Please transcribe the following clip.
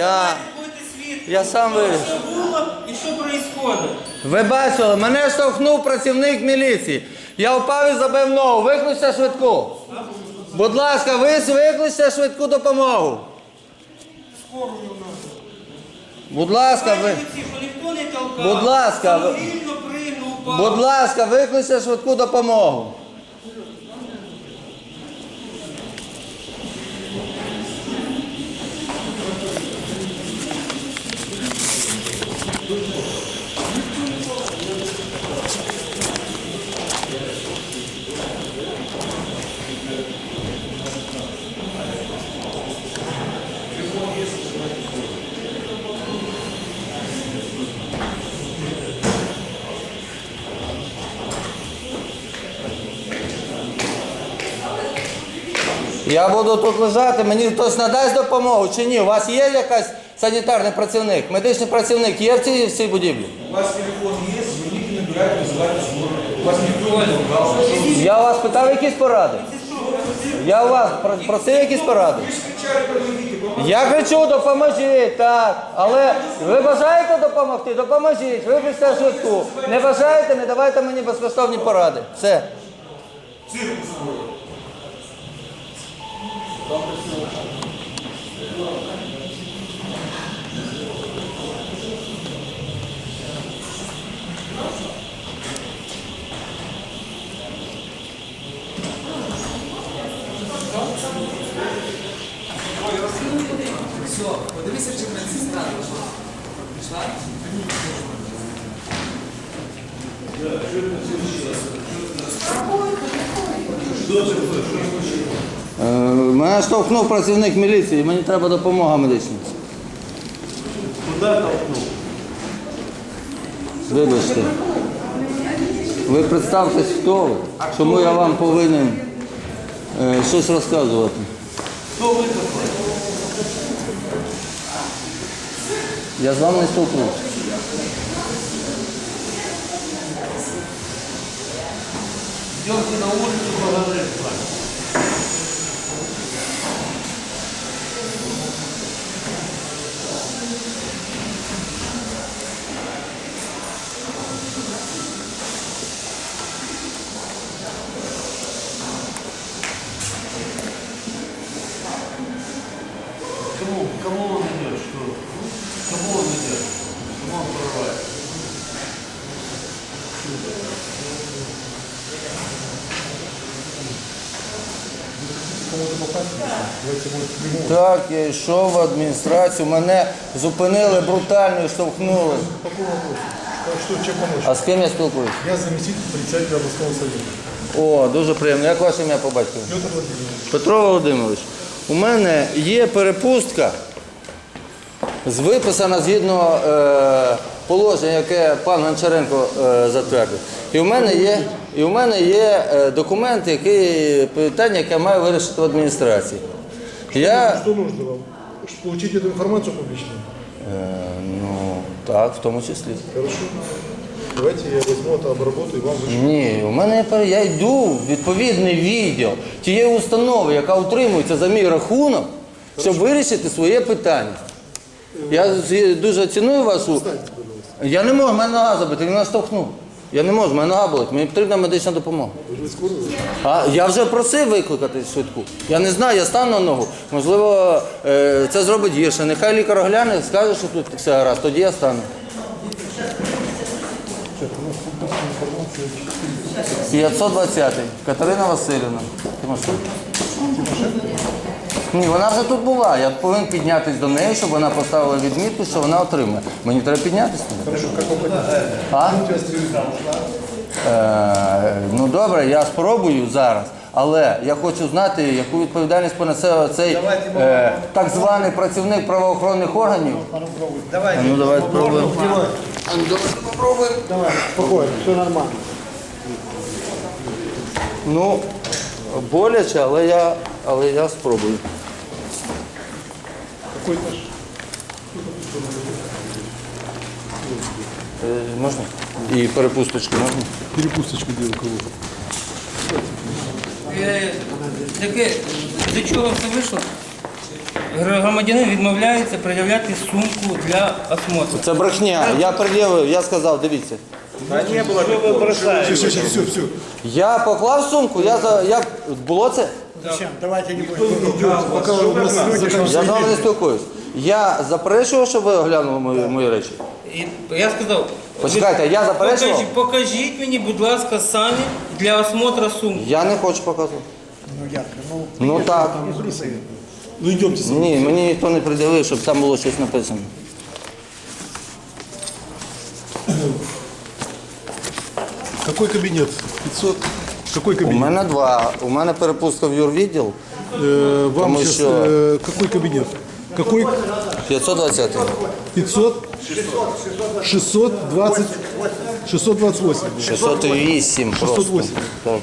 Я, я сам вирішу. Що було і що происходит. Ви бачили, мене штовхнув працівник міліції. Я впав і забив ногу. Викличте швидку. Будь ласка, ви викличте швидку допомогу. Будь ласка, ви. Будь ласка, ви-. Будь ласка, викличте швидку допомогу. Я буду тут лежати, мені хтось надасть допомогу чи ні? У вас є якась санітарний працівник, медичний працівник є в цій, в цій будівлі? У вас телефон есть, звоните, набирайте, вызывайте скорую. У вас никто не ругался. Вы Я у вас питав якісь поради? Я у вас про- просив якісь поради? же кричали, помогите, помогите. Я кричу, допоможіть, так. Але ви бажаєте допомогти? Допоможіть, випишіть швидку. Не бажаєте, не давайте мені безкоштовні поради. Все. Цирк устроил. все, подивися, чи медсестра пішла. Пішла? Е, Мене штовхнув працівник міліції, мені треба допомога медична. Куда толкнул? Вибачте. Ви представтесь, хто ви, чому я вам повинен е, щось розказувати. Кто вы такой? Я з вами не спілкуюся. Идемте на улицу, поговорим с вами. Кому, кому он идет? Что? Кому он идет? Так, я йшов в адміністрацію, мене зупинили брутально і штовхнули. А з ким я спілкуюсь? Я заместитель председателя областного совета. О, дуже приємно. Як ваше ім'я по батькові? Петр Владимирович. Петро Володимирович, у мене є перепустка, з виписана згідно е, положення, яке пан Гончаренко е, затвердив. І у мене є, і у мене є е, документ, який, питання, яке я маю вирішити в адміністрації. Я, Что нужно вам? Чтобы Получить эту информацию публичную? е, ну, так, в тому числі. Хорошо. Давайте я возьму это, обработаю и вам вышлю. Ні, у мене є пере- я йду в відповідний відділ тієї установи, яка утримується за мій рахунок, щоб вирішити своє питання. Я з- дуже ціную вашу. я не можу, в мене нога забита, він мене штовхнув. Я не можу, мене нога болить, мені потрібна медична допомога. А я вже просив викликати швидку. Я не знаю, я стану на ногу. Можливо, е, це зробить гірше. Нехай лікар огляне, скаже, що тут все гаразд, тоді я стану. 520 Катерина Васильівна. Тимошенко. Ні, вона вже тут була. Я повинен піднятися до неї, щоб вона поставила відмітку, що вона отримає. Мені треба піднятися. Хорошо? А? Е, ну добре, я спробую зараз, але я хочу знати, яку відповідальність понесе цей е, так званий працівник правоохоронних органів. Давайте. Ну давай спробуємо. Попробуємо. Давай, спокойно, все нормально. Ну, боляче, але я, але я спробую. Е, можна? І перепусточку можна? Перепусточку делал кого? Е, Таке, до чого все вийшло? громадянин відмовляється пред'являти сумку для осмотру. Це брехня. Я пред'явив, я сказав, дивіться. Все, все, все, все, все. Я поклав сумку, я за я було це? Давайте не будем. Пока у нас заканчивается. Я з вами не спілкуюсь. Я заперечував, щоб ви оглянули мої, мої речі. І я сказав, Почекайте, я заперечував? покажіть, покажіть мені, будь ласка, самі для осмотру сумки. Я не хочу показувати. Ну так. Ну идемте. Ні, мені ніхто не приділив, щоб там було щось написано. Какой кабинет? 500. Какой У кабинет? мене два. У мене перепустка в юрвідділ Э, вам Потому сейчас что- э, какой кабинет? Какой? 520. 500? 620? 628. 608 просто. 608. Так.